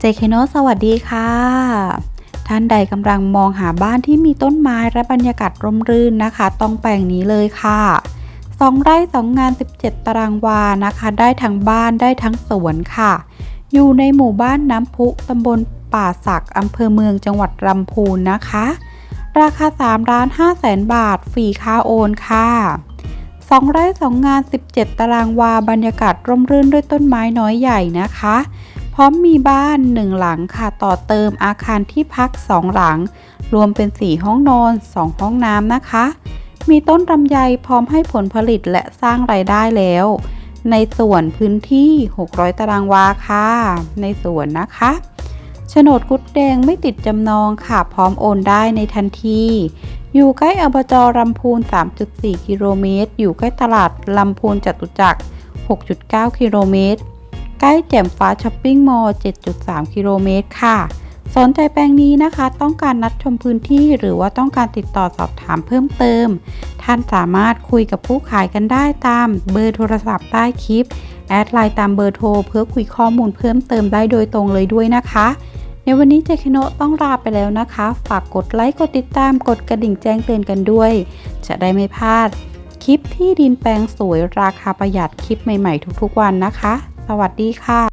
เจเคโนสวัสดีค่ะ ท่านใดกำลังมองหาบ้านที่มีต้นไม้และบรรยากาศร่มรื่นนะคะ ต้องแปลงนี้เลยค่ะสองไร่สองงาน 17 ตารางวานะคะ ได้ทั้งบ้านได้ทั้งสวนค่ะ อยู่ในหมู่บ้านน้ำพุตำบลป่าสักอำเภอเมืองจังหวัดลำพูนนะคะ ราคา3ล้าน5แสนบาทฟรีค่าโอนค่ะสองไร่สองงาน 17 ตารางวา บรรยากาศร่มรื่นด้วยต้นไม้น้อยใหญ่นะคะ ร้อมมีบ้าน1หลังค่ะต่อเติมอาคารที่พัก2หลัง รวมเป็น 4 ห้องนอน2ห้องน้ำนะคะ มีต้นลำไยพร้อมให้ผลผลิตและสร้างรายได้แล้ว ในส่วนพื้นที่ 600 ตารางวาค่ะ ในสวนนะคะโฉนดกุดแดงไม่ติดจำนองค่ะ พร้อมโอนได้ในทันที อยู่ใกล้อบจลำพูน 3.4 กิโลเมตร อยู่ใกล้ตลาดลำพูนจตุจักร 6.9 กิโลเมตร ใกล้แจ่มฟ้าช้อปปิ้งมอลล์7.3 กิโลเมตรค่ะ สนใจแปลงนี้นะคะ ต้องการนัดชมพื้นที่หรือว่าต้องการติดต่อสอบถามเพิ่มเติม ท่านสามารถคุยกับผู้ขายกันได้ตามเบอร์โทรศัพท์ใต้คลิป แอดไลน์ตามเบอร์โทรเพื่อคุยข้อมูลเพิ่มเติมได้โดยตรงเลยด้วยนะคะในวันนี้เจคโนต้องลาไปแล้วนะคะ ฝากกดไลค์ กดติดตาม กดกระดิ่งแจ้งเตือนกันด้วย จะได้ไม่พลาด คลิปที่ดินแปลงสวยราคาประหยัดคลิปใหม่ๆทุกๆวันนะคะ สวัสดีค่ะ